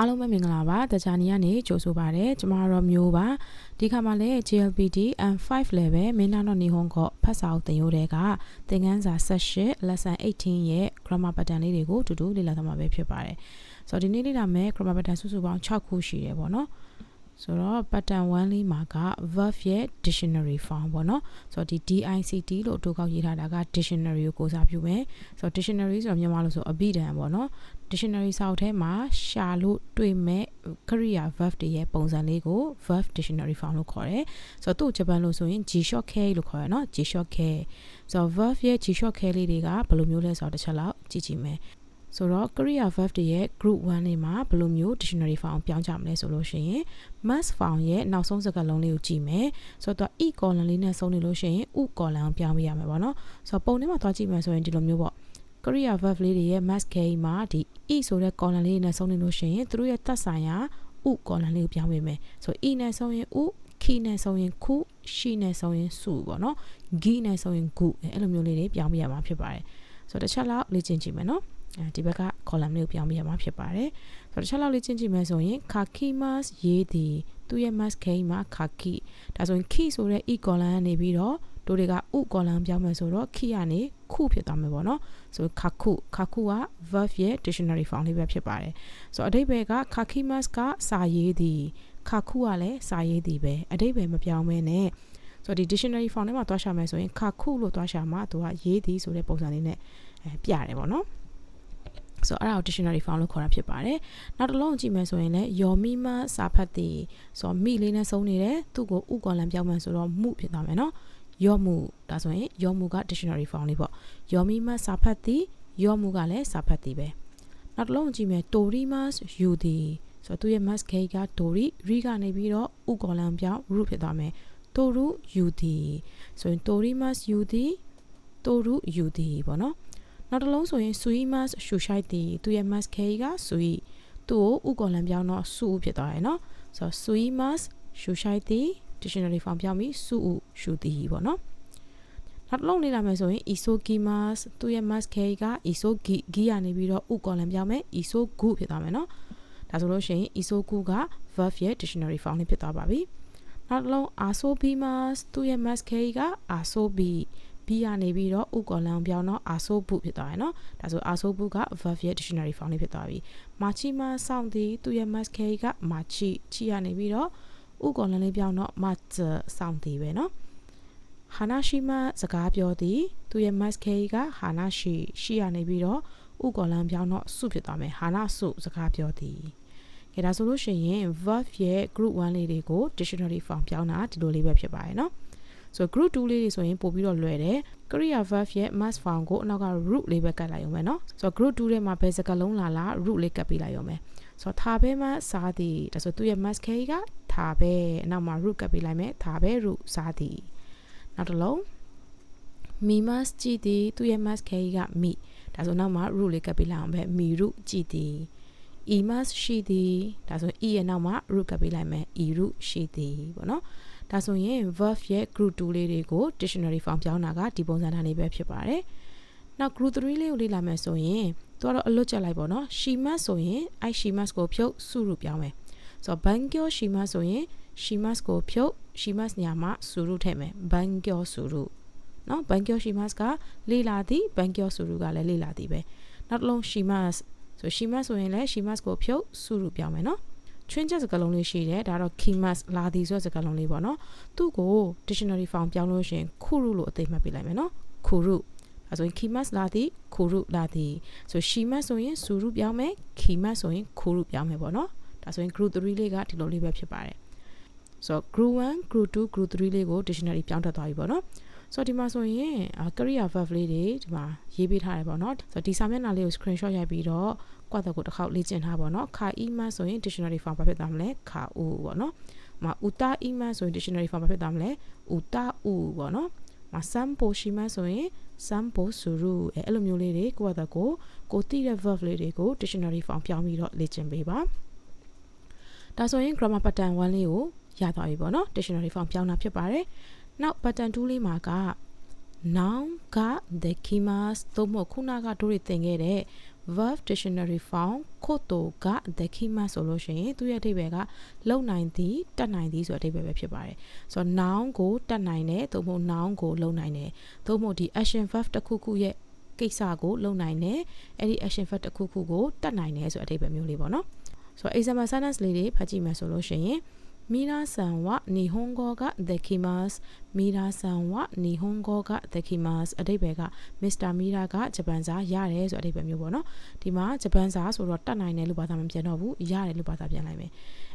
အားလုံးပဲမင်္ဂလာပါတခြားနေကနေကြိုဆိုပါရစေကျမတို့မျိုးပါဒီခါမှာလည်း JLPT M5 level မင်းနာတော့နေဟွန်ကောဖတ်စာအုပ်တင်ရိုးတဲ့ကသင်ခန်းစာ18 lesson 18ရဲ့ grammar pattern လေးတွေကိုတူတူလေ့လာသွားမှာပဲဖြစ်ပါတယ်ဆိုတော့ဒီနေ့လေ့လာမယ် grammar pattern စုစုပေါင်း6ခုရှိတယ်ပေါ့နော် ဆိုတော့ pattern 1လေးမှာက verb ရဲ့ dictionary form ပေါ့နော်ဆိုတော့ဒီ DICT လို့အတူကောက်ရေးထားတာက dictionary ကိုကိုးစားပြုမယ်ဆိုတော့ dictionary ဆိုတော့မြန်မာလို့ဆိုအဘိဓမ္မာပေါ့နော် dictionary စာအုပ်ထဲမှာရှာလို့တွေ့မဲ့ကရိယာ verb တွေရဲ့ပုံစံလေးကို verb dictionary form လို့ခေါ်တယ်ဆိုတော့သူ့ဂျပန်လို့ဆိုရင် G short K လို့ခေါ်ရနော် G short K ဆိုတော့ verb ရဲ့ G short K လေးတွေကဘယ်လိုမျိုးလဲဆိုတော့တစ်ချက်လောက်ကြည့်ကြည့်မယ် ဆိုတော့ career verb တွေရဲ့ group 1နေမှာဘယ်လိုမျိုး dictionary form ပြောင်းကြမလဲဆိုလို့ရှိရင် must form ရဲ့နောက်ဆုံးစကားလုံးလေးကိုကြည့်မယ်ဆိုတော့ e column လေးနဲ့ဆုံးနေလို့ရှိရင် u column ပြောင်းပြရမယ်ပေါ့နော်ဆိုတော့ပုံထဲမှာသွားကြည့်မယ်ဆိုရင်ဒီလိုမျိုးပေါ့ career verb လေးတွေရဲ့ must k မှာဒီ e ဆိုတဲ့ column လေးနဲ့ဆုံးနေလို့ရှိရင်သူတို့ရဲ့သက်ဆိုင်ရာ u column လေးကိုပြောင်းပေးမယ်ဆိုတော့ e နဲ့ဆုံးရင် u ခီနဲ့ဆုံးရင်ခုရှိနဲ့ဆုံးရင်စုပေါ့နော်ဂီနဲ့ဆုံးရင်ဂုအဲ့လိုမျိုးလေးတွေပြောင်းပြရမှာဖြစ်ပါတယ်ဆိုတော့တစ်ချက်လောက်လေ့ကျင့်ကြည့်မယ်နော်အဲ ဒီဘက်က column လေးကိုပြောင်းပြရမှာဖြစ်ပါတယ်ဆိုတော့တစ်ချက်လောက်လေ့ကျင့်ကြည့်မယ်ဆိုရင် kakimas ရေးသည်သူ့ရဲ့ mask case မှာ kaki ဒါဆိုရင် key ဆိုတဲ့ e column ကနေပြီးတော့တို့တွေက u column ပြောင်းမယ်ဆိုတော့ key ကနေခုဖြစ်သွားမယ်ပေါ့နော်ဆို kaku kaku က verb ရဲ့ dictionary form လေးပဲဖြစ်ပါတယ်ဆိုတော့အဓိပ္ပာယ်က kakimas ကစာရေးသည် kaku ကလည်းစာရေးသည်ပဲအဓိပ္ပာယ်မပြောင်းမဲနဲ့ဆိုတော့ဒီ dictionary form ထဲမှာသွားရှာမယ်ဆိုရင် kaku လို့သွားရှာမှာသူကရေးသည်ဆိုတဲ့ပုံစံလေးနဲ့အဲပြတယ်ပေါ့နော် ဆိုတော့အဲ့ဒါကို dictionary form လို့ခေါ်တာဖြစ်ပါတယ်နောက်တစ်လုံးကြည့်မယ်ဆိုရင်လည်းယောမိမစာဖတ်သည်ဆိုတော့မိလေးနဲ့ဆုံးနေတယ်သူ့ကိုဥကောလံပြောင်းမှန်ဆိုတော့မှုဖြစ်သွားမယ်နော်ယောမှုဒါဆိုရင်ယောမှုက dictionary form လေးပေါ့ယောမိမစာဖတ်သည်ယောမှုကလည်းစာဖတ်သည်ပဲနောက်တစ်လုံးကြည့်မယ် torimas ယူသည်ဆိုတော့သူရဲ့ mask cake က tori ri ကနေပြီးတော့ဥကောလံပြောင်း root ဖြစ်သွားမယ် toru ယူသည်ဆိုရင် torimas ယူသည် toru ယူသည်ပေါ့နော် နောက်တစ်လုံးဆိုရင် sui mas ရှူရှိုက်တီသူရဲ့ mas k က sui သူ့ကိုဥကော်လန်ပြောင်းတော့စုဖြစ်သွားတယ်နော်ဆိုတော့ sui mas ရှူရှိုက်တီ dictionary form ပြောင်းပြီးစုဥရှူတီပေါ့နော်နောက်တစ်လုံးလေ့လာမယ်ဆိုရင် isogimas သူ့ရဲ့ mas k က isogi ဂီရနေပြီးတော့ဥကော်လန်ပြောင်းမယ် isogu ဖြစ်သွားမယ်နော်ဒါဆိုလို့ရှိရင် isogu က verb ရဲ့ dictionary form လေးဖြစ်သွားပါပြီနောက်တစ်လုံး asobimas သူ့ရဲ့ mas k က asobi B ကနေပြီးတော့ဥကောလန်ပြောင်းတော့အာဆိုဘူးဖြစ်သွားရယ်နော်ဒါဆိုအာဆိုဘူးက verb ရဲ့ dictionary form လေးဖြစ်သွားပြီမာချီမာစောင့်သည်သူရဲ့ mask k ကမာချီချီရနေပြီးတော့ဥကောလန်လေးပြောင်းတော့မတ်စောင့်သည်ပဲနော်ဟာနာရှိမစကားပြောသည်သူရဲ့ mask k ကဟာနာရှိရှိရနေပြီးတော့ဥကောလန်ပြောင်းတော့စုဖြစ်သွားမယ်ဟာနာစုစကားပြောသည်ကဲဒါဆိုလို့ရှိရင် verb ရဲ့ group 1လေးတွေကို dictionary form ပြောင်းတာဒီလိုလေးပဲဖြစ်ပါတယ်နော် ဆိုတော့ group 2လေးတွေဆိုရင်ပို့ပြီးတော့လွယ်တယ် career verb ရဲ့ mass form ကိုအနောက်က root လေးပဲကတ်လိုက်ရုံပဲเนาะဆိုတော့ group 2ထဲမှာဘယ်စကားလုံးလာလာ root လေးကတ်ပေးလိုက်ရုံပဲဆိုတော့ထားဘဲမှာစားသည်ဒါဆိုသူရဲ့ mass k ကထားဘဲအနောက်မှာ root ကတ်ပေးလိုက်မယ်ထားဘဲ root စားသည်နောက်တစ်လုံးမီမတ်ကြည့်သည်သူရဲ့ mass k ကမိဒါဆိုနောက်မှာ root လေးကတ်ပေးလိုက်အောင်ပဲမီ root ကြည့်သည် e must ရှိသည်ဒါဆို e ရဲ့နောက်မှာ root ကပ်ပေးလိုက်မယ် e root ရှိသည်ပေါ့နော် ဒါဆိုရင် verb ရဲ့ group 2လေးတွေကို dictionary form ပြောင်းတာကဒီပုံစံထားလေးပဲဖြစ်ပါတယ်နောက် group 3လေးကိုလေ့လာမယ်ဆိုရင်သူကတော့အလွတ်ကျလိုက်ပေါ့နော် she must ဆိုရင်အဲ့ she must ကိုဖြုတ်စုရုပြောင်းမယ်ဆိုတော့ bangyo she must ဆိုရင် she must ကိုဖြုတ် she must ညမှာစုရုထည့်မယ် bangyo စုရုနော် bangyo she must ကလေ့လာသည် bangyo စုရုကလည်းလေ့လာသည်ပဲနောက်တစ်လုံး she must ဆို she must ဆိုရင်လည်း she must ကိုဖြုတ်စုရုပြောင်းမယ်နော် ချွင်းချက်စကားလုံးလေးရှိတယ်ဒါတော့ kimas လာသည်ဆိုတဲ့စကားလုံးလေးပေါ့နော်သူ့ကို dictionary form ပြောင်းလို့ရှိရင်ခုရုလို့အသိမှတ်ပေးလိုက်မယ်နော်ခုရုအဲဆိုရင် kimas လာသည်ခုရုလာသည်ဆို shimas ဆိုရင်စူရုပြောင်းမယ် kimas ဆိုရင်ခုရုပြောင်းမယ်ပေါ့နော်ဒါဆိုရင် group 3လေးကဒီလိုလေးပဲဖြစ်ပါတယ်ဆိုတော့ group 1 group 2 group 3လေးကို dictionary ပြောင်းတက်သွားပြီပေါ့နော် ဆိုတော့ဒီမှာဆိုရင် career verb လေးတွေဒီမှာရေးပေးထားတယ်ပေါ့နော်ဆိုတော့ဒီစာမျက်နှာလေးကို screenshot ရိုက်ပြီးတော့ကွက်တော့ကိုတစ်ခေါက်လေ့ကျင့်ထားပါတော့ခါ email ဆိုရင် dictionary form ဘာဖြစ်သွားမလဲခါဦးပေါ့နော်မဥတာ email ဆိုရင် dictionary form ဘာဖြစ်သွားမလဲဥတာဦးပေါ့နော်မ sample ရှိမှဆိုရင် sample ဆိုရအဲအဲ့လိုမျိုးလေးတွေကိုယ့်အတကိုကိုသိတဲ့ verb လေးတွေကို dictionary form ပြောင်းပြီးတော့လေ့ကျင့်ပေးပါဒါဆိုရင် grammar pattern 1လေးကိုရသွားပြီပေါ့နော် dictionary form ပြောင်းတာဖြစ်ပါတယ် နောက် pattern 2လေးမှာက noun က the kimas သို့မဟုတ်ခုနကတို့တွေသင်ခဲ့တဲ့ verb dictionary found ခိုတိုက dekimas ဆိုလို့ရှိရင်သူ့ရဲ့အဓိပ္ပာယ်ကလုံနိုင်သည်တတ်နိုင်သည်ဆိုတဲ့အဓိပ္ပာယ်ပဲဖြစ်ပါတယ်ဆိုတော့ noun ကိုတတ်နိုင်တယ်သို့မဟုတ် noun ကိုလုံနိုင်တယ်သို့မဟုတ်ဒီ action verb တစ်ခုခုရဲ့ကိစ္စကိုလုံနိုင်တယ်အဲ့ဒီ action verb တစ်ခုခုကိုတတ်နိုင်တယ်ဆိုတဲ့အဓိပ္ပာယ်မျိုးလေးပေါ့နော်ဆိုတော့ example sentence လေးတွေဖတ်ကြည့်မယ်ဆိုလို့ရှိရင် မိရာဆန်ဝနီဟွန်ဂောကဒခိမတ်စ်မိရာဆန်ဝနီဟွန်ဂောကဒခိမတ်စ်အတိပ္ပယ်ကမစ္စတာမိရာကဂျပန်စာရတယ်ဆိုအတိပ္ပယ်မျိုးပေါ့နော်ဒီမှာဂျပန်စာဆိုတော့တတ်နိုင်တယ်လို့ဘာသာမပြန်တော့ဘူးရတယ်လို့ဘာသာပြန်လိုက်မယ်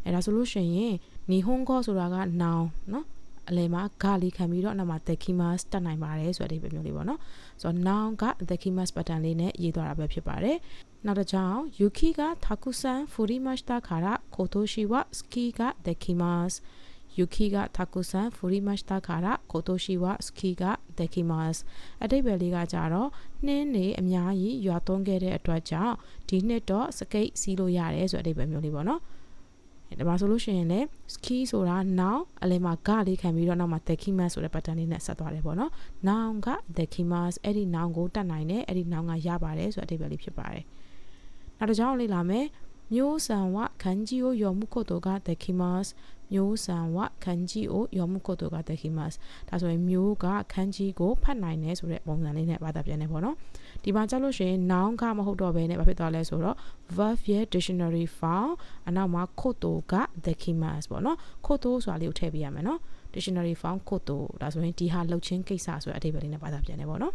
အဲဒါဆိုလို့ရှိရင်နီဟွန်ဂောဆိုတာကနောင်နော်အလယ်မှာဂါလီခံပြီးတော့နောက်မှာ the kemas တတ်နိုင်ပါတယ်ဆိုတဲ့အဓိပ္ပာယ်မျိုးလေးပေါ့နော်ဆိုတော့ noun က the kemas pattern လေးနဲ့ရေးသွားတာပဲဖြစ်ပါတယ် နောက်တစ်ကြောင်ယူကီကတာကူဆန်ဖူရီမတ်တာခါရာကိုတိုရှိဝစကီကဒကီမတ်စ်ယူကီကတာကူဆန်ဖူရီမတ်တာခါရာကိုတိုရှိဝစကီကဒကီမတ်စ်အတိတ်ပဲလေးကကြတော့နှင်းနေအများကြီးရွာသွန်းခဲ့တဲ့အတွက်ကြောင့်ဒီနှစ်တော့စကိတ်စီးလို့ရတယ်ဆိုတဲ့အတိတ်ပဲမျိုးလေးပေါ့နော်ဒါမှဆိုလို့ရှိရင်လည်း ski ဆိုတာ now အလဲမှာကလေးခံပြီးတော့နောက်မှာ the kimas ဆိုတဲ့ pattern လေးနဲ့ဆက်သွားတယ်ပေါ့နော် now က the kimas အဲ့ဒီ now ကိုတတ်နိုင်တယ်အဲ့ဒီ now ကရပါတယ်ဆိုတဲ့အဓိပ္ပာယ်လေးဖြစ်ပါတယ် နောက်တစ်ကြောင်းလေးလာမယ်မျိုးဆန်ဝခန်းကြီးကိုယောမှုကိုတော့က dekimas မျိုးဆန်ဝခန်းကြီးကိုယောမှုကိုတော့က dekimas ဒါဆိုရင်မျိုးကခန်းကြီးကိုဖတ်နိုင်တယ်ဆိုတဲ့ပုံစံလေးနဲ့ဘာသာပြန်နေပေါ့နော်ဒီမှာကြောက်လို့ရှိရင် noun ကမဟုတ်တော့ဘဲနဲ့ဘာဖြစ်သွားလဲဆိုတော့ verb ရဲ့ dictionary found အနောက်မှာ koto က dekimas ပေါ့နော် koto ဆိုတာလေးကိုထည့်ပေးရမယ်နော် dictionary found koto ဒါဆိုရင်ဒီဟာလှုပ်ချင်းကိစ္စဆိုတဲ့အဓိပ္ပာယ်လေးနဲ့ဘာသာပြန်နေပေါ့နော်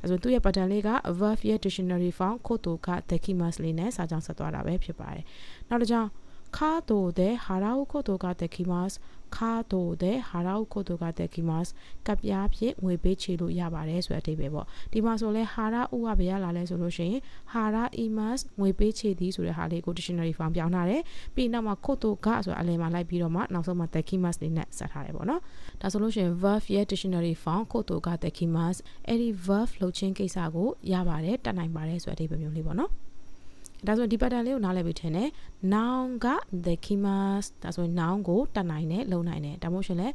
ဒါဆိုသူ့ရဲ့ pattern လေးက verb ရဲ့ dictionary found koto က dekimas လေးနဲ့စာကြောင်းဆက်သွားတာပဲဖြစ်ပါတယ်နောက်တစ်ကြောင်း カードで払うことができますカードで払うことができますကပ်ပြားဖြင့်ငွေပေးချေလို့ရပါတယ်ဆိုတဲ့အဓိပ္ပာယ်ပေါ့ဒီမှာဆိုလဲဟာရာဥကဘယ်ရလာလဲဆိုလို့ရှိရင်ဟာရာ imas ငွေပေးချေသည်ဆိုတဲ့ဟာလေးကို dictionary form ပြောင်းထားတယ်ပြီးနောက်မှာ koto ကဆိုတာအလယ်မှာလိုက်ပြီးတော့မှနောက်ဆုံးမှာ dekimas လေးနဲ့ဆက်ထားတယ်ပေါ့နော်ဒါဆိုလို့ရှိရင် verb ရဲ့ dictionary form koto က dekimas အဲ့ဒီ verb လှုပ်ခြင်းကိစ္စကိုရပါတယ်တတ်နိုင်ပါတယ်ဆိုတဲ့အဓိပ္ပာယ်မျိုးလေးပေါ့နော် ဒါဆိုဒီ pattern လေးကိုနားလည်ပြီးထင်တယ် noun က dekimas ဒါဆိုရင် noun ကိုတတ်နိုင်တယ်လုံနိုင်တယ်ဒါမှမဟုတ်ရှင်လဲ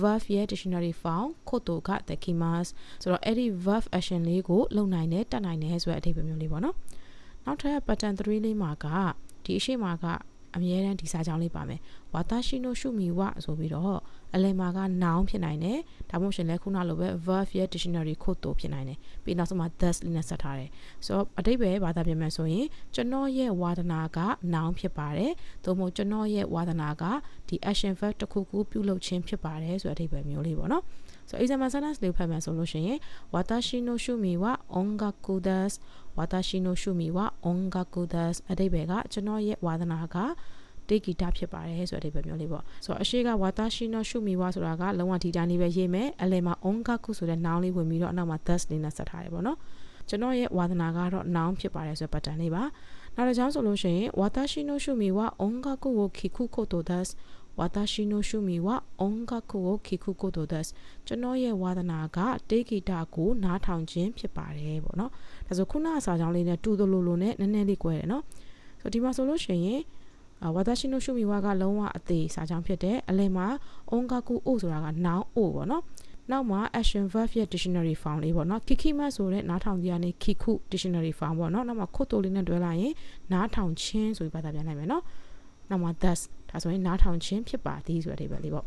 verb ရဲ့ dictionary form ခိုတိုက dekimas ဆိုတော့အဲ့ဒီ verb action လေးကိုလုံနိုင်တယ်တတ်နိုင်တယ်ဆိုတဲ့အဓိပ္ပာယ်မျိုးလေးပေါ့နော်နောက်ထပ် pattern 3လေးမှာကဒီအရှိမှာက အမြဲတမ်းဒီစာကြောင်းလေးပါမယ်ဝါတာရှိနိုရှုမီဝဆိုပြီးတော့အလယ်မှာက noun ဖြစ်နိုင်တယ်ဒါမှမဟုတ်ရှင်လဲခုနလိုပဲ verb ရဲ့ dictionary ခိုတိုဖြစ်နိုင်တယ်ပြီးနောက်ဆုံးမှာ thus လေးနဲ့ဆက်ထားတယ်ဆိုတော့အတိတ်ပဲဘာသာပြန်မယ်ဆိုရင်ကျွန်တော်ရဲ့ဝါဒနာက noun ဖြစ်ပါတယ်သို့မဟုတ်ကျွန်တော်ရဲ့ဝါဒနာကဒီ action verb တစ်ခုခုပြုလုပ်ခြင်းဖြစ်ပါတယ်ဆိုတဲ့အတိတ်ပဲမျိုးလေးပေါ့နော် ဆိုအိဇမဆနတ်လေးဖတ်မယ်ဆိုလို့ရှိရင်ဝါတာရှိနိုရှုမီဝါအွန်ဂါကူဒတ်ဝါတာရှိနိုရှုမီဝါအွန်ဂါကူဒတ်အတိပ္ပယ်ကကျွန်တော်ရဲ့ဝါသနာကတေဂီတာဖြစ်ပါတယ်ဆိုတဲ့အဓိပ္ပာယ်မျိုးလေးပေါ့ဆိုတော့အရှိကဝါတာရှိနောရှုမီဝါဆိုတာကလုံးဝဒီတိုင်းလေးပဲရေးမယ်အလယ်မှာ ongaku ဆိုတဲ့ noun လေးဝင်ပြီးတော့အနောက်မှာ thus လေးနဲ့ဆက်ထားတယ်ပေါ့နော်ကျွန်တော်ရဲ့ဝါသနာကတော့ noun ဖြစ်ပါတယ်ဆိုတဲ့ pattern လေးပါနောက်တစ်ကြောင်းဆိုလို့ရှိရင်ဝါတာရှိနောရှုမီဝါ ongaku wo kikuko to thus ဝါတာရှိနိုရှုမီဝအုံကခုကိုခိခုကိုတိုဒတ်ကျွန်တော်ရဲ့ဝါသနာကတေဂီတာကိုနားထောင်ခြင်းဖြစ်ပါတယ်ပေါ့နော်ဒါဆိုခုနအစာကြောင်းလေးနဲ့တူသလိုလိုနဲ့နည်းနည်းလေး꿰တယ်နော်ဆိုဒီမှာဆိုလို့ရှိရင်ဝါတာရှိနိုရှုမီဝါကလုံးဝအသေးစာကြောင်းဖြစ်တယ်အလယ်မှာအုံကကူအိုဆိုတာက noun အိုပေါ့နော်နောက်မှာ action verb ရဲ့ dictionary form လေးပေါ့နော် kikima ဆိုတဲ့နားထောင်ကြရနေ kiku dictionary form ပေါ့နော်နောက်မှာခုတ်တိုလေးနဲ့တွဲလိုက်ရင်နားထောင်ခြင်းဆိုပြီးဘာသာပြန်နိုင်မယ်နော် နောက်မှာ thus ဒါဆိုရင်နားထောင်ခြင်းဖြစ်ပါသည်ဆိုတဲ့အဓိပ္ပာယ်လေးပေါ့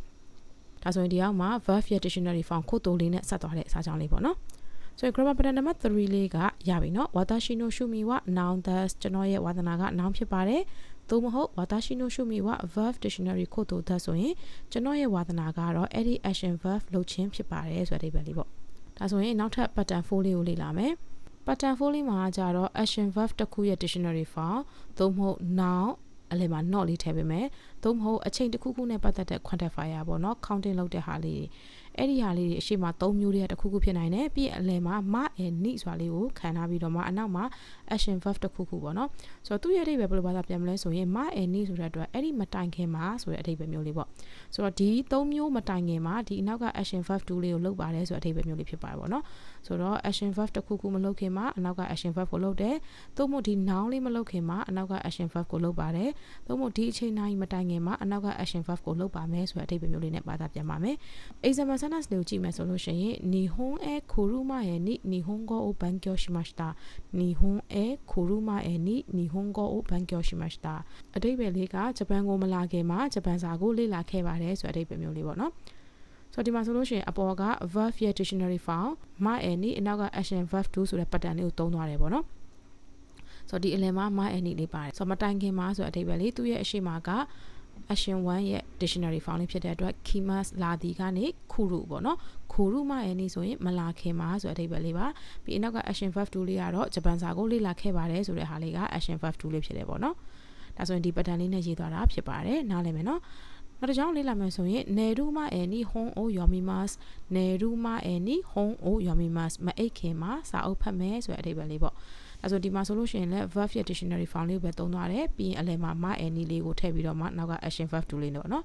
ဒါဆိုရင်ဒီအောက်မှာ verb ရဲ့ dictionary form ခုတ်တိုလေးနဲ့ဆက်သွားတဲ့အစားကြောင်းလေးပေါ့နော်ဆိုရင် grammar pattern နံပါတ်3လေးကရပြီเนาะ watashi no shumi wa noun thus ကျွန်တော်ရဲ့ဝါသနာက noun ဖြစ်ပါတယ်သို့မဟုတ် watashi no shumi wa verb dictionary ကိုတို့ thus ဆိုရင်ကျွန်တော်ရဲ့ဝါသနာကတော့အဲ့ဒီ action verb လုပ်ခြင်းဖြစ်ပါတယ်ဆိုတဲ့အဓိပ္ပာယ်လေးပေါ့ဒါဆိုရင်နောက်ထပ် pattern 4လေးကိုလေ့လာမယ် pattern 4လေးမှာကြတော့ action verb တစ်ခုရဲ့ dictionary form သို့မဟုတ် noun အလယ်မှာ not လေးထည့်ပေးမယ်သို့မဟုတ်အချိန်တစ်ခုခုနဲ့ပတ်သက်တဲ့ quantifier ပေါ့နော် counting လုပ်တဲ့ဟာလေး အဲ့ဒီဟာလေးတွေအရှိမ၃မျိုးတည်းတစ်ခုခုဖြစ်နိုင်တယ်ပြီးအလယ်မှာ ma and ni ဆိုတာလေးကိုခံထားပြီးတော့မှအနောက်မှာ action verb တစ်ခုခုပေါ့နော်ဆိုတော့သူ့ရဲ့အဓိပ္ပာယ်ဘယ်လိုဘာသာပြန်မလဲဆိုရင် ma and ni ဆိုတဲ့အတွက်အဲ့ဒီမတိုင်ခင်မှာဆိုတဲ့အဓိပ္ပာယ်မျိုးလေးပေါ့ဆိုတော့ဒီ၃မျိုးမတိုင်ခင်မှာဒီအနောက်က action verb 2လေးကိုလုပ်ပါတယ်ဆိုတဲ့အဓိပ္ပာယ်မျိုးလေးဖြစ်ပါတယ်ပေါ့နော်ဆိုတော့ action verb တစ်ခုခုမလုပ်ခင်မှာအနောက်က action verb ကိုလုပ်တယ်သို့မဟုတ်ဒီ noun လေးမလုပ်ခင်မှာအနောက်က action verb ကိုလုပ်ပါတယ်သို့မဟုတ်ဒီအချိန်တိုင်းမတိုင်ခင်မှာအနောက်က action verb ကိုလုပ်ပါမယ်ဆိုတဲ့အဓိပ္ပာယ်မျိုးလေးနဲ့ဘာသာပြန်ပါမယ် example SNS တွေကိုကြည့်မယ်ဆိုလို့ရှိရင် Nihon e Kuruma ye ni Nihongo o bankyo shimashita Nihon e Kuruma e ni Nihongo o bankyo shimashita အဓိပ္ပာယ်လေးကဂျပန်ကိုမလာခင်မှာဂျပန်စာကိုလေ့လာခဲ့ပါတယ်ဆိုတဲ့အဓိပ္ပာယ်မျိုးလေးပေါ့နော်ဆိုတော့ဒီမှာဆိုလို့ရှိရင်အပေါ်က verb ရဲ့ dictionary form မအဲနီအနောက်က action verb do ဆိုတဲ့ pattern လေးကိုသုံးသွားတယ်ပေါ့နော်ဆိုတော့ဒီအလယ်မှာ my any လေးပါတယ်ဆိုတော့မတိုင်ခင်မှာဆိုတဲ့အဓိပ္ပာယ်လေးသူ့ရဲ့အရှိမက action 1ရဲ့ dictionary file လေးဖြစ်တဲ့အတွက် kimas လာဒီကနေခုရုပေါ့နော်ခုရုမအဲနီဆိုရင်မလာခင်မှာဆိုတဲ့အတိတ်ပဲလေးပါပြီးအနောက်က action verb 2လေးကတော့ဂျပန်စာကိုလေ့လာခဲ့ပါတယ်ဆိုတဲ့ဟာလေးက action verb 2လေးဖြစ်တယ်ပေါ့နော်ဒါဆိုရင်ဒီ pattern လေးနဲ့ရေးသွားတာဖြစ်ပါတယ်နားလည်မယ်နော်နောက်တစ်ကြောင်းလေးလာမယ်ဆိုရင်နေရူမအဲနီဟွန်အိုယောမီမတ်နေရူမအဲနီဟွန်အိုယောမီမတ်မအိတ်ခင်မှာစာအုပ်ဖတ်မယ်ဆိုတဲ့အဓိပ္ပာယ်လေးပေါ့ အဲဆိုဒီမှာဆိုလို့ရှိရင်လည်း verb ရဲ့ dictionary form လေးပဲသုံးသွားတယ်ပြီးရင်အလယ်မှာ ma any လေးကိုထည့်ပြီးတော့မှနောက်က action verb 2လေးတော့နော်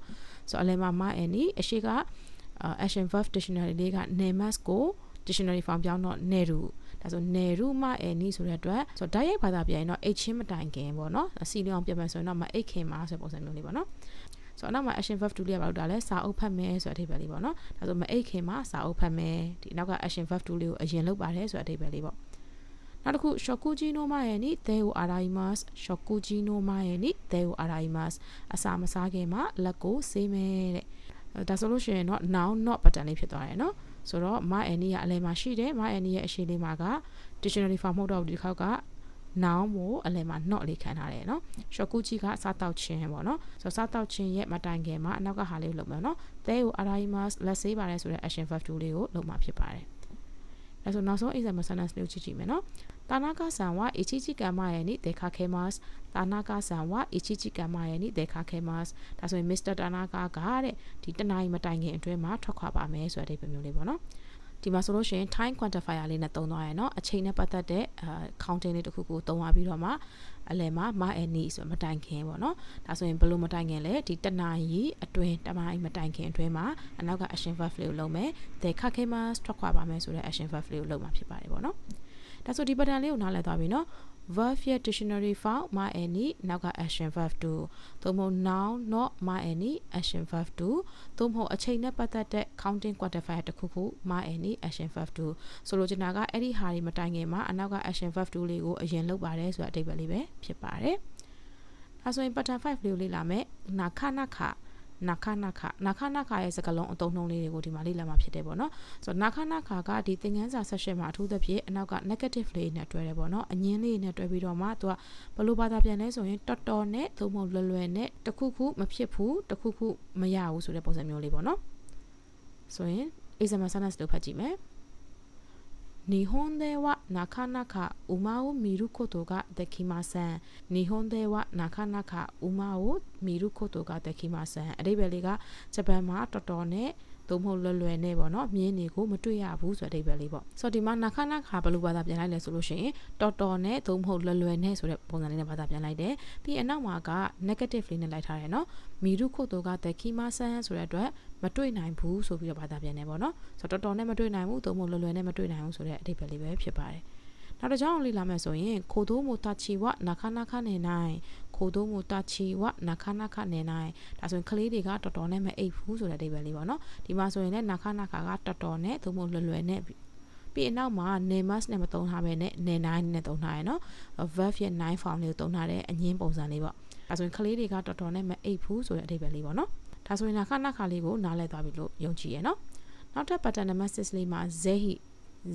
ဆိုတော့အလယ်မှာ ma any အရှိက action verb dictionary လေးက nemas ကို dictionary form ပြောင်းတော့ neru ဒါဆို neru ma any ဆိုတဲ့အတွက်ဆိုတော့ဓာတ်ရိုက်ဘာသာပြန်ရင်တော့ h ချင်းမတိုင်ခင်ပေါ့နော်အစီလုံးအောင်ပြန်မယ်ဆိုရင်တော့မ h ခင်ပါဆိုတဲ့ပုံစံမျိုးလေးပေါ့နော်ဆိုတော့နောက်မှာ action verb 2လေးကဘာလို့တာလဲစာအုပ်ဖတ်မယ်ဆိုတဲ့အဓိပ္ပာယ်လေးပေါ့နော်ဒါဆိုမအိတ်ခင်မှာစာအုပ်ဖတ်မယ်ဒီနောက်က action verb 2လေးကိုအရင်လုပ်ပါတယ်ဆိုတဲ့အဓိပ္ပာယ်လေးပေါ့ နောက်တစ်ခု shokuji no mae ni de o araimasu shokuji no mae ni de o araimasu အစာမစားခင်မှာလက်ကိုဆေးမယ်တဲ့ဒါဆိုလို့ရှိရင်တော့ noun not pattern လေးဖြစ်သွားတယ်နော်ဆိုတော့ my any ကအလယ်မှာရှိတယ် my any ရဲ့အရှိလေးမှာက dictionary form မဟုတ်တော့ဘူးဒီခေါက်က noun ကိုအလယ်မှာ not လေးခံထားတယ်နော် shokuji ကစားတောက်ခြင်းပေါ့နော်ဆိုတော့စားတောက်ခြင်းရဲ့မတိုင်ခင်မှာအနောက်ကဟာလေးကိုလုပ်မယ်နော် they ကို araimasu လက်ဆေးပါတယ်ဆိုတဲ့ action verb 2လေးကိုလုပ်မှာဖြစ်ပါတယ် ။ဒါဆိုနောက်ဆုံးအိမ်ဆက်မဆန်နက်စ်မျိုးကြည့်ကြည့်မယ်နော်။တာနာကဆန်ဝအီချီချီကမ္မရဲ့နိဒေခခဲမတ်တာနာကဆန်ဝအီချီချီကမ္မရဲ့နိဒေခခဲမတ်ဒါဆိုရင်မစ္စတာတာနာကကတဲ့ဒီတနင်္လာမတိုင်ခင်အတွင်းမှာထွက်ခွာပါမယ်ဆိုတဲ့အဓိပ္ပာယ်မျိုးလေးပေါ့နော်။ ဒီမှာဆိုလို့ရှိရင် time quantifier လေးနဲ့သုံးသွားရယ်เนาะအချိန်နဲ့ပတ်သက်တဲ့အာ counting လေးတစ်ခုကိုသုံးသွားပြီးတော့မှအလယ်မှာ my any ဆိုမတိုင်ခင်ပေါ့เนาะဒါဆိုရင်ဘယ်လိုမတိုင်ခင်လဲဒီတနာရီအတွင်းတမိုင်းမတိုင်ခင်အတွင်းမှာအနောက်က action verb လေးကိုလုပ်မယ် the kakemas ထွက်ခွာပါမယ်ဆိုတဲ့ action verb လေးကိုလုပ်မှာဖြစ်ပါတယ်ပေါ့เนาะ ဒါဆိုဒီ pattern လေးကိုနားလည်သွားပြီနော် verb ရဲ့ dictionary form ma any နောက်က action verb to သို့မဟုတ် noun not ma any action verb to သို့မဟုတ်အချိန်နဲ့ပတ်သက်တဲ့ counting quantifier တစ်ခုခု ma any action verb to ဆိုလိုချင်တာကအဲ့ဒီဟာတွေမတိုင်ခင်မှာအနောက်က action verb to လေးကိုအရင်လုပ်ပါတယ်ဆိုတာအတိတ်ပဲလေးပဲဖြစ်ပါတယ်အဲဆိုရင် pattern 5လေးကိုလေ့လာမယ်နာခနာခ နာခနာခနာခနာခရဲ့စကားလုံးအသုံးနှုန်းလေးတွေကိုဒီမှာလေ့လာမှာဖြစ်တယ်ပေါ့နော်ဆိုတော့နာခနာခကဒီသင်ခန်းစာ session မှာအထူးသဖြင့်အနောက်က negative လေးနဲ့တွဲတယ်ပေါ့နော်အငင်းလေးနဲ့တွဲပြီးတော့မှသူကဘလို့ဘာသာပြန်လဲဆိုရင်တော်တော်နဲ့သို့မဟုတ်လွယ်လွယ်နဲ့တခုခုမဖြစ်ဘူးတခုခုမရဘူးဆိုတဲ့ပုံစံမျိုးလေးပေါ့နော်ဆိုရင် example sentence လို့ဖတ်ကြည့်မယ် 日本ではなかなか馬を見ることができません。日本ではなかなか馬を見ることができません。レベルが、じゃあ、またとね。 သို့မဟုတ်လွယ်လွယ်နဲ့ပေါ့နော်မြင်းတွေကိုမတွေ့ရဘူးဆိုတဲ့အဓိပ္ပာယ်လေးပေါ့ဆိုတော့ဒီမှာနာခနာခါဘယ်လိုဘာသာပြန်လိုက်လဲဆိုလို့ရှိရင်တော်တော်နဲ့သို့မဟုတ်လွယ်လွယ်နဲ့ဆိုတဲ့ပုံစံလေးနဲ့ဘာသာပြန်လိုက်တယ်ပြီးအနောက်မှာက negative လေးနဲ့လိုက်ထားတယ်နော်မီရုခုတိုကတခိမဆန်ဆိုတဲ့အတွက်မတွေ့နိုင်ဘူးဆိုပြီးတော့ဘာသာပြန်တယ်ပေါ့နော်ဆိုတော့တော်တော်နဲ့မတွေ့နိုင်ဘူးသို့မဟုတ်လွယ်လွယ်နဲ့မတွေ့နိုင်ဘူးဆိုတဲ့အဓိပ္ပာယ်လေးပဲဖြစ်ပါတယ် နောက်တစ်ကြောင်းလေးလာမယ်ဆိုရင်ခိုတိုးမူတာချီဝနာခနာခနေနိုင်ခိုတိုးမူတာချီဝနာခနာခနေနိုင်ဒါဆိုရင်ကလေးတွေကတော်တော်နဲ့မအိပ်ဘူးဆိုတဲ့အဓိပ္ပာယ်လေးပေါ့နော်ဒီမှာဆိုရင်လည်းနာခနာခကတော်တော်နဲ့သို့မဟုတ်လွယ်လွယ်နဲ့ပြီးအနောက်မှာ nemas နဲ့မသုံးထားပဲနဲ့ ne9 နဲ့သုံးထားရယ်နော် verb ရဲ့9 form လေးကိုသုံးထားတဲ့အငင်းပုံစံလေးပေါ့ဒါဆိုရင်ကလေးတွေကတော်တော်နဲ့မအိပ်ဘူးဆိုတဲ့အဓိပ္ပာယ်လေးပေါ့နော်ဒါဆိုရင်နာခနာခလေးကိုနားလည်သွားပြီလို့ယုံကြည်ရယ်နော်နောက်ထပ် pattern number 6လေးမှာ zehi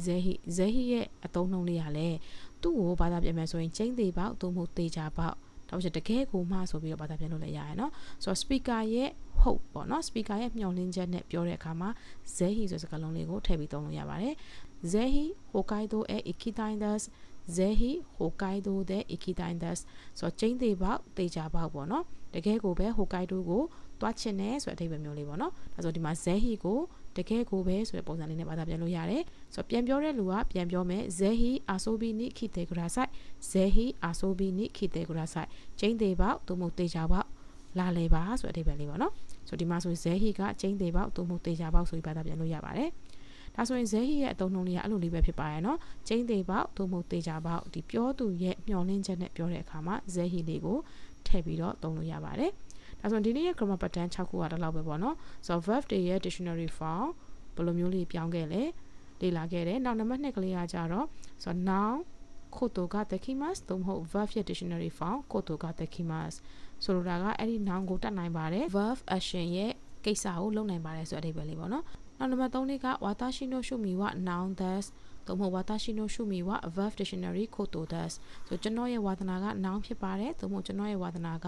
ဇေဟိဇေဟိရဲ့အသုံးနှုန်းလေးကလည်းသူ့ကိုဘာသာပြန်မယ်ဆိုရင်ကျင်းသေးပေါက်သို့မဟုတ်သေးချာပေါက်တော့ကျတကယ်ကိုမှဆိုပြီးတော့ဘာသာပြန်လို့လည်းရရယ်နော်ဆိုတော့ speaker ရဲ့ဟုတ်ပေါ့နော် speaker ရဲ့မျှော်လင့်ချက်နဲ့ပြောတဲ့အခါမှာဇေဟိဆိုစကားလုံးလေးကိုထည့်ပြီးသုံးလို့ရပါတယ်ဇေဟိဟိုကိုင် ဒိုအဲ ikitai-das ဇေဟိဟိုကိုင်ဒိုတဲ့ ikitai-das ဆိုတော့ကျင်းသေးပေါက်သေးချာပေါက်ပေါ့နော်တကယ်ကိုပဲဟိုကိုင်ဒိုကိုတွားချင်တယ်ဆိုတဲ့အဓိပ္ပာယ်မျိုးလေးပေါ့နော်ဒါဆိုဒီမှာဇေဟိကိုတကယ်ကိုပဲဆိုတဲ့ပုံစံလေးနဲ့ဘာသာပြန်လို့ရတယ်ဆိုတော့ပြန်ပြောတဲ့လူကပြန်ပြောမယ်ဇေဟီအာဆိုဘီနိခိတေဂရာဆိုင်ဇေဟီအာဆိုဘီနိခိတေဂရာဆိုင်ကျင်းသေးပေါက်သို့မဟုတ်တေချာပေါက်လာလေပါဆိုတဲ့အဓိပ္ပာယ်လေးပေါ့နော်ဆိုဒီမှာဆိုဇေဟီကကျင်းသေးပေါက်သို့မဟုတ်တေချာပေါက်ဆိုပြီးဘာသာပြန်လို့ရပါတယ် ဒါဆိုရင်ဇဲဟီရဲ့အသုံးနှုန်းလေးကအဲ့လိုလေးပဲဖြစ်ပါရဲ့နော်ကျင်းသေးပေါက်သို့မဟုတ်သေးကြပေါက်ဒီပြောသူရဲ့မျှော်လင့်ချက်နဲ့ပြောတဲ့အခါမှာဇဲဟီလေးကိုထည့်ပြီးတော့သုံးလို့ရပါတယ်ဒါဆိုရင်ဒီနေ့ရဲ့ grammar pattern 6ခုကတော့လောက်ပဲပေါ့နော်ဆိုတော့ verb တွေရဲ့ dictionary form ဘယ်လိုမျိုးလေးပြောင်းခဲ့လဲလေ့လာခဲ့တယ်နောက်နံပါတ်2ကလေးကကြတော့ဆိုတော့ noun ကိုတိုကတက်ခိမတ်သို့မဟုတ် verb ရဲ့ dictionary form ကိုတိုကတက်ခိမတ်ဆိုလိုတာကအဲ့ဒီ noun ကိုတတ်နိုင်ပါတယ် verb action ရဲ့ကိစ္စကိုလုပ်နိုင်ပါတယ်ဆိုတဲ့အဓိပ္ပာယ်လေးပေါ့နော် နောက်နံပါတ်3လေးကဝါတာရှိနိုရှုမီဝ noun thus သို့မဟုတ်ဝါတာရှိနိုရှုမီဝ verb dictionary ကိုတို thus ဆိုကျွန်တော်ရဲ့ဝါသနာက noun ဖြစ်ပါတယ်သို့မဟုတ်ကျွန်တော်ရဲ့ဝါသနာက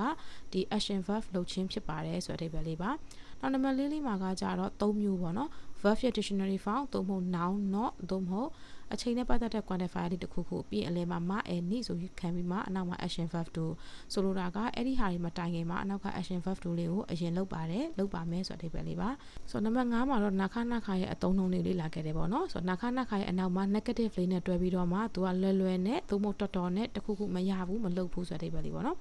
ဒီ action verb လုပ်ခြင်းဖြစ်ပါတယ်ဆိုတဲ့အဓိပ္ပာယ်လေးပါ နောက်နံပါတ်၄လေးမှာကကြတော့၃မျိုးပေါ့နော် verb ရဲ့ dictionary form သို့မဟုတ် noun not သို့မဟုတ်အချိန်နဲ့ပတ်သက်တဲ့ quantifier လေးတစ်ခုခုပြီးအလဲမှာ ma and ni ဆိုပြီးခံပြီးမှအနောက်မှာ action verb တို့ဆိုလိုတာကအဲ့ဒီဟာတွေမတိုင်ခင်မှာအနောက်က action verb တို့လေးကိုအရင်လုပ်ပါတယ်လုပ်ပါမယ်ဆိုတဲ့အဓိပ္ပာယ်လေးပါဆိုတော့နံပါတ်5မှာတော့နာခနာခရဲ့အသုံးနှုန်းလေးလေးလာခဲ့တယ်ပေါ့နော်ဆိုတော့နာခနာခရဲ့အနောက်မှာ negative လေးနဲ့တွဲပြီးတော့မှသူကလွယ်လွယ်နဲ့သို့မဟုတ်တော်တော်နဲ့တစ်ခုခုမရဘူးမလုပ်ဘူးဆိုတဲ့အဓိပ္ပာယ်လေးပေါ့နော်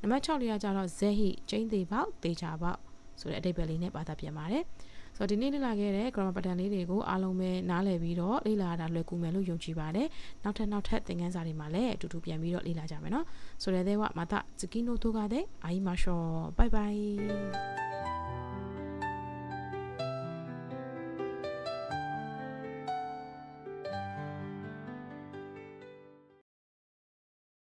နံပါတ်6လေးကကြတော့ဇက်ဟိကျင်းသေးပေါက်တေချာပေါက် ဆိုတဲ့အဓိပ္ပာယ်လေးနဲ့ဘာသာပြန်ပါတယ်ဆိုတော့ဒီနေ့လေ့လာခဲ့တဲ့ grammar pattern လေးတွေကိုအားလုံးပဲနားလည်ပြီးတော့လေ့လာတာလွယ်ကူမယ်လို့ယုံကြည်ပါတယ်နောက်ထပ်နောက်ထပ်သင်ခန်းစာတွေမှာလည်းအတူတူပြန်ပြီးတော့လေ့လာကြမယ်เนาะဆိုတဲ့သေးဝမာတာဇကီနိုတိုကတဲ့အာယီမာရှောဘိုင်ဘိုင်